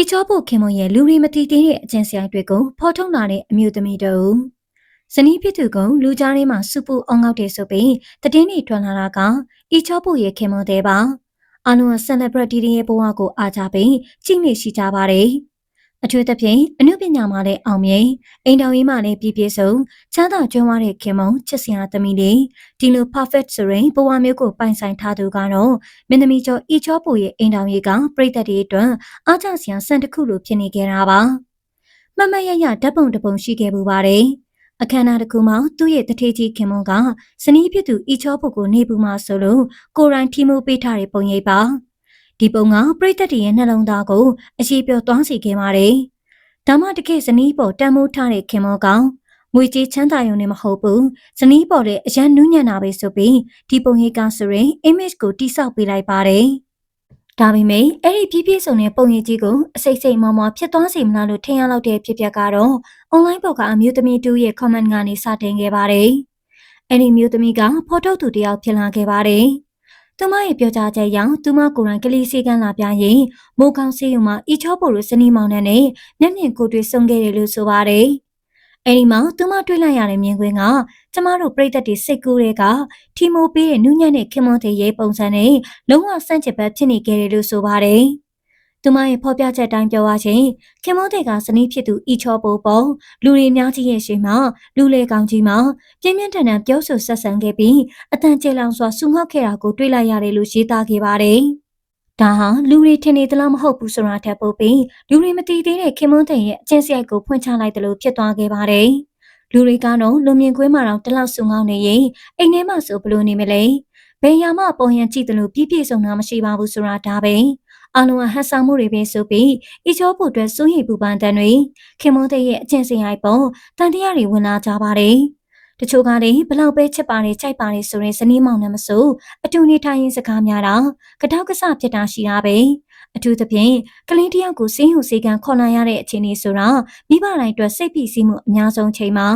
အီချောဖို့ခင်မွန်ရဲ့လူရီမတီသေးတဲ့အကျင့်စရိုက်တွေကိုဖော်ထုတ်လာတဲ့အမျိုးသမီးတို့ဇနီးဖြစ်သူကလူကြားထဲမှာစုပူအောင်ငေါက်တယ်ဆိုပြီးတည်င်းတွေထွက်လာတာကအီချောဖို့ရဲ့ခင်မွန်တဲ့ပါအလုံးဆယ်လဘရတီတွေရဲ့ဘဝကိုအားကြပြီးကြည့်နေရှိကြပါတယ် အထူးသဖြင့်အနုပညာမှာလည်းအောင်မြင်အိမ်တော်ကြီးမှလည်းပြည့်ပြည့်စုံချမ်းသာကြွယ်ဝတဲ့ခင်မုံချစ်စရာသမီးတွေဒီလို perfect ဆိုရင်ဘဝမျိုးကိုပိုင်ဆိုင်ထားသူကတော့မင်းသမီးကျော်အီချောပူရဲ့အိမ်တော်ကြီးကပြိသက်တွေအတွက်အားကျစရာစံတစ်ခုလိုဖြစ်နေကြတာပါမမရရဓာတ်ပုံတစ်ပုံရှိခဲ့ပူပါတယ်အခမ်းအနားတစ်ခုမှာသူ့ရဲ့တထေးကြီးခင်မုံကဇနီးဖြစ်သူအီချောပူကိုနေပူမှာဆိုလို့ကိုရိုင်းထီမိုးပေးထားတဲ့ပုံရိပ်ပါ ဒီပုံကပြိသက်တရဲ့နှလုံးသားကိုအရှိပြောသွားစေခဲ့ပါတယ်။ဒါမှတကယ်ဇနီးပေါ်တန်မိုးထားတဲ့ခင်မောကောင်ငွေကြေးချမ်းသာရုံနဲ့မဟုတ်ဘူး။ဇနီးပေါ်တဲ့အရန်နူးညံ့တာပဲဆိုပြီးဒီပုံရိပ်ကဆိုရင် image ကိုတိဆောက်ပေးလိုက်ပါတယ်။ဒါပေမဲ့အဲ့ဒီပြည့်ပြည့်စုံတဲ့ပုံရိပ်ကြီးကိုအစိတ်စိတ်မောမောဖြစ်သွားစေမလားလို့ထင်ရလောက်တဲ့ဖြစ်ပျက်ကတော့ online ပေါ်ကအမျိုးသမီးတူရဲ့ comment ကနေစတင်ခဲ့ပါတယ်။အဲ့ဒီမျိုးသမီးကဖော်ထုတ်သူတယောက်ဖြစ်လာခဲ့ပါတယ်။ သူမရဲ့ပြောကြားချက်အရသူမကိုယ်တိုင်ကလေးစီကန်းလာပြရင်မိုးကောင်းစီးရုံမှာအီချောပိုလိုစနီးမောင်နဲ့နဲ့မျက်မြင်ကိုတွေ့ဆုံခဲ့တယ်လို့ဆိုပါတယ်။အဲဒီမှာသူမတွေ့လိုက်ရတဲ့မြင်ကွင်းကကျမတို့ပြည်သက်တွေစိတ်ကူးတဲ့ကထီမိုပေးတဲ့နုညံ့တဲ့ခင်မွန်တဲ့ရေးပုံစံနဲ့လုံးဝဆန့်ကျင်ဘက်ဖြစ်နေကြတယ်လို့ဆိုပါတယ်။ သူမရဲ့ဖော်ပြချက်တိုင်းပြောရချင်းခင်မောတဲ့ကဇနီးဖြစ်သူအီချောပိုပုံလူတွေများကြီးရဲ့ရှေ့မှာလူလေကောင်ကြီးမှာပြင်းပြင်းထန်ထန်ပြောဆိုဆက်ဆံခဲ့ပြီးအတန်ကျေလောင်စွာဆူငေါက်ခဲ့တာကိုတွေ့လိုက်ရတယ်လို့ရေးသားခဲ့ပါတယ်။ဒါဟာလူတွေထင်နေသလားမဟုတ်ဘူးဆိုတာထက်ပိုပြီးလူတွေမတည်သေးတဲ့ခင်မွန်းတဲ့ရဲ့အချင်းစရိုက်ကိုဖွင့်ချလိုက်တယ်လို့ဖြစ်သွားခဲ့ပါတယ်။လူတွေကတော့လူမြင်ကွင်းမှာတော့တလောက်ဆူငေါက်နေရင်အိမ်ထဲမှာဆိုဘလို့နေမလဲ။ဘယ်ရမှပုံရန်ကြည့်တယ်လို့ပြည့်ပြည့်စုံတာမရှိပါဘူးဆိုတာဒါပဲ။ အလုံးဟန်ဆောင်မှုတွေပဲဆိုပြီးအချောဖို့အတွက်စိုးရိမ်ပူပန်တဲ့တွေခင်မုန်းတဲ့ရဲ့အကျင့်စရိုက်ပုံတန်တရားတွေဝင်လာကြပါတယ်တချို့ကလည်းဘလောက်ပဲချစ်ပါတယ်ကြိုက်ပါတယ်ဆိုရင်ဇနီးမောင်နဲ့မဆိုအတူနေထိုင်ရင်စကားများတာကတောက်ကဆဖြစ်တာရှိတာပဲအထူးသဖြင့်ကလေးတယောက်ကိုစင်းဟုစေကံခေါ်လာရတဲ့အခြေအနေဆိုတာမိဘတိုင်းအတွက်စိတ်ဖိစီးမှုအများဆုံးချိန်မှာ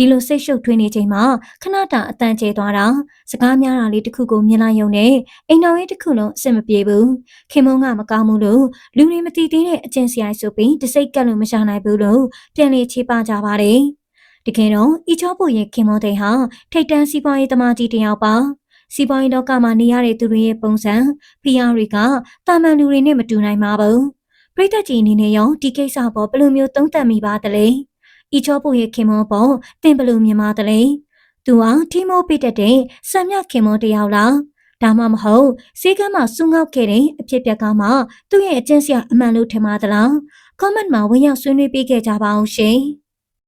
ဒီလိုစိတ်ရှုပ်ထွေးနေချိန်မှာခဏတာအတန်ကျဲသွားတာစကားများတာလေးတစ်ခုကိုမြင်လိုက်ရုံနဲ့အိမ်တော်ရေးတစ်ခုလုံးအဆင်မပြေဘူးခင်မုံကမကောင်းဘူးလို့လူတွေမတည်သေးတဲ့အကျင့်စရိုက်ဆိုပြီးတစိတ်ကက်လို့မရှာနိုင်ဘူးလို့ပြန်လေချေပကြပါတယ်တကယ်တော့အီချောဖို့ရဲ့ခင်မုံတဲ့ဟာထိတ်တန်းစီးပွားရေးသမားကြီးတစ်ယောက်ပါစီးပွားရေးလောကမှာနေရတဲ့သူတွေရဲ့ပုံစံဖီယာတွေကတာမန်လူတွေနဲ့မတူနိုင်ပါဘူးပရိသတ်ကြီးအနေနဲ့ရောဒီကိစ္စပေါ်ဘယ်လိုမျိုးသုံးသပ်မိပါသလဲ။ ဤချောပူရဲ့ခင်မောပေါ်တင်ဘလို့မြင်ပါတလဲ။သူဟာထီမိုးပိတက်တဲ့ဆံမြခင်မောတယောက်လား။ဒါမှမဟုတ်စေကမ်းမှာစူးငေါက်ခဲ့တဲ့အဖြစ်ပြက်ကမှသူ့ရဲ့အကျင့်စရာအမှန်လို့ထင်ပါသလား။ comment မှာဝင်ရောက်ဆွေးနွေးပေးခဲ့ကြပါအောင်ရှင်။